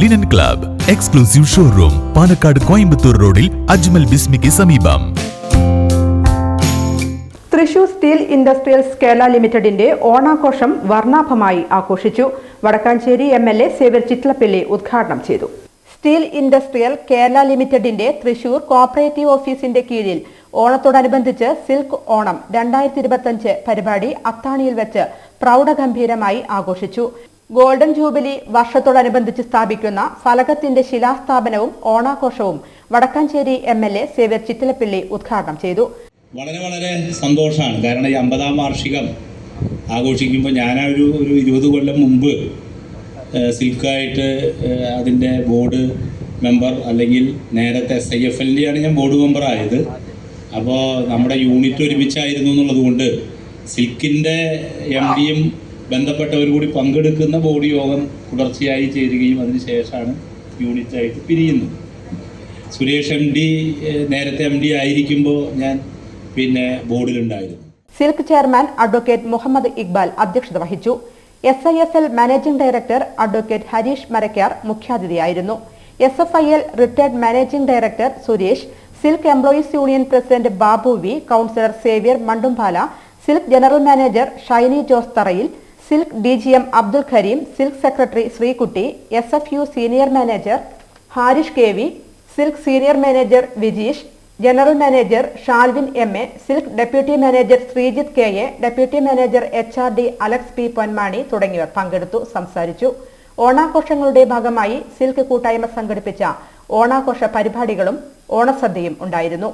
Linen club exclusive showroom Palakkad Coimbatore റോഡിൽ അജ്മൽ ബിസ്മിക്ക് സമീപം Thrissur steel industrials Kerala ലിമിറ്റഡിന്റെ ഓണാഘോഷം വർണാഭമായി ആഘോഷിച്ചു. Vadakkanchery M L A Xavier Chittilappilly ഉദ്ഘാടനം ചെയ്തു. സ്റ്റീൽ ഇൻഡസ്ട്രിയൽ കേരള ലിമിറ്റഡിന്റെ തൃശൂർ കോപ്പറേറ്റീവ് ഓഫീസിന്റെ കീഴിൽ ഓണത്തോടനുബന്ധിച്ച് സിൽക്ക് ഓണം രണ്ടായിരത്തി പരിപാടി അത്താണിയിൽ വെച്ച് പ്രൗഢഗംഭീരമായി ആഘോഷിച്ചു. ഗോൾഡൻ ജൂബിലി വർഷത്തോടനുബന്ധിച്ച് സ്ഥാപിക്കുന്ന ഫലകത്തിന്റെ ശിലാസ്ഥാപനവും ഓണാഘോഷവും Vadakkanchery M L A Xavier Chittilappilly ഉദ്ഘാടനം ചെയ്തു. വളരെ വളരെ സന്തോഷമാണ്. കാരണം ഈ അമ്പതാം വാർഷികം ആഘോഷിക്കുമ്പോൾ ഞാൻ ഒരു ഒരു ഇരുപത് കൊല്ലം മുമ്പ് സിൽക്കായിട്ട് അതിന്റെ ബോർഡ് മെമ്പർ അല്ലെങ്കിൽ നേരത്തെ എസ് ഐ എഫ് എല്ലിയാണ് ഞാൻ ബോർഡ് മെമ്പർ ആയത്. അപ്പോൾ നമ്മുടെ യൂണിറ്റ് ഒരുമിച്ചായിരുന്നു എന്നുള്ളത് കൊണ്ട് സിൽക്കിന്റെ എം ഡിയും ബന്ധപ്പെട്ടവർ കൂടി പങ്കെടുക്കുന്ന ബോഡി യോഗം തുടർച്ചയായി ചേരുകയും അതിനുശേഷമാണ് യൂണിറ്റായിട്ട് പിരിയുന്നത്. സുരേഷ് എം ഡി നേരത്തെ എം ഡി ആയിരിക്കുമ്പോൾ ഞാൻ പിന്നെ ബോർഡിലുണ്ടായിരുന്നു. Silk chairman advocate Muhammad Iqbal അധ്യക്ഷത വഹിച്ചു. S I S L managing director advocate Harish Marakkar മുഖ്യാതിഥിയായിരുന്നു. S F I L retired managing director Suresh silk employees union president Babu V councillor Xavier Mandumpala silk general manager Shiny Jose തറയിൽ silk D G M Abdul Kareem silk secretary Sreekutty S F U senior manager Harish K V silk senior manager Vijeesh general manager Shalvin M A silk deputy manager Sreejith K A deputy manager H R D Alex P Ponmani തുടങ്ങിയവർ പങ്കെടുത്തു സംസാരിച്ചു. ഓണാഘോഷങ്ങളുടെ ഭാഗമായി silk കൂട്ടായ്മ സംഘടിപ്പിച്ച ഓണാഘോഷ പരിപാടികളും ഓണസദ്യയും ഉണ്ടായിരുന്നു.